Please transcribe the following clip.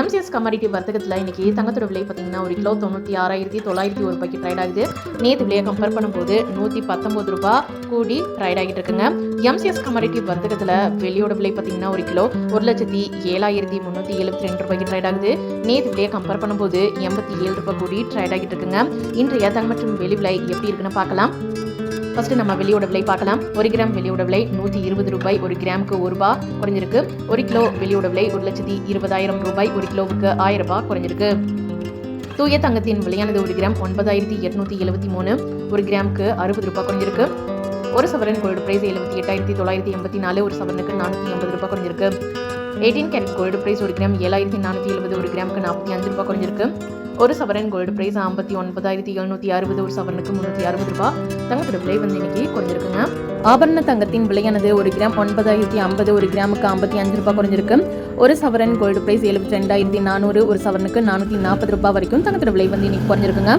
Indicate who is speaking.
Speaker 1: MCS commodity வர்த்தகத்தில் இன்னைக்கு தங்கத்தோட விலை பார்த்தீங்கன்னா ஒரு கிலோ தொண்ணூற்றி ஆறாயிரத்தி தொள்ளாயிரத்தி ஒரு ரூபாய்க்கு ட்ரைட் ஆகுது. நேற்று விலையை கம்பேர் பண்ணும்போது நூற்றி பத்தொம்பது ரூபாய் கூடி ட்ரைட் ஆகிட்டு இருக்குங்க. எம்சிஎஸ் கமாடிட்டி வர்த்தகத்தில் வெளியோட விலை பார்த்தீங்கன்னா ஒரு கிலோ ஒரு லட்சத்தி ஏழாயிரத்தி முந்நூற்றி எழுபத்தி ரெண்டு ரூபாய்க்கு ட்ரைட் ஆகுது. நேற்று விலையை கம்பேர் பண்ணும்போது எண்பத்தி ஏழு ரூபாய் கூடி ட்ரைட் ஆகிட்டு இருக்குங்க. இன்றைய தங்க மற்றும் வெளி விலை எப்படி இருக்குன்னு பார்க்கலாம். ஃபர்ஸ்ட் நம்ம வெளியோட விலை பார்க்கலாம். ஒரு கிராம் வெளியோட விலை நூற்றி இருபது ரூபாய். ஒரு கிராமுக்கு ஒரு ரூபாய் குறைஞ்சிருக்கு. ஒரு கிலோ வெளியோட விலை ஒரு லட்சத்தி இருபதாயிரம் ரூபாய். ஒரு கிலோவுக்கு ஆயிரம் ரூபாய் குறைஞ்சிருக்கு. தூய தங்கத்தின் விலையானது ஒரு கிராம் ஒன்பதாயிரத்தி எட்நூத்தி எழுபத்தி மூணு. ஒரு கிராமுக்கு அறுபது ரூபாய் குறைஞ்சிருக்கு. ஒரு சவரன் கோல்டு பிரைஸ் எழுபத்தி எட்டாயிரத்தி தொள்ளாயிரத்தி எண்பத்தி நாலு. ஒரு சவரனுக்கு நானூற்றி எண்பது ரூபாய் குறைஞ்சிருக்கு. எயிட்டீன் கேரட் கோல்டு பிரைஸ் ஒரு கிராம் ஏழாயிரத்தி நானூற்றி எழுபது ஒரு கிராமுக்கு நாற்பத்தி அஞ்சு ரூபாய் குறைஞ்சிருக்கு. ஒரு சவரன் கோல்டு பிரைஸ் ஐம்பத்தி ஒன்பதாயிரத்தி எழுநூற்றி அறுபது ஒரு சவரனுக்கு முந்நூற்றி அறுபது ரூபாய். தங்கத்தோட விலை வந்து இன்னைக்கு குறைஞ்சிருக்குங்க. ஆபரண தங்கத்தின் விலையானது ஒரு கிராம் ஒன்பதாயிரத்தி ஐம்பது ஒரு கிராமுக்கு ஐம்பத்தி அஞ்சு ரூபாய் குறைஞ்சிருக்கு. ஒரு சவரன் கோல்டு பிரைஸ் எழுபத்தி ரெண்டாயிரத்தி நானூறு ஒரு சவரனுக்கு நானூற்றி நாற்பது ரூபாய் வரைக்கும் தங்கத்தோட விலை வந்து இன்னைக்கு குறைஞ்சிருக்குங்க.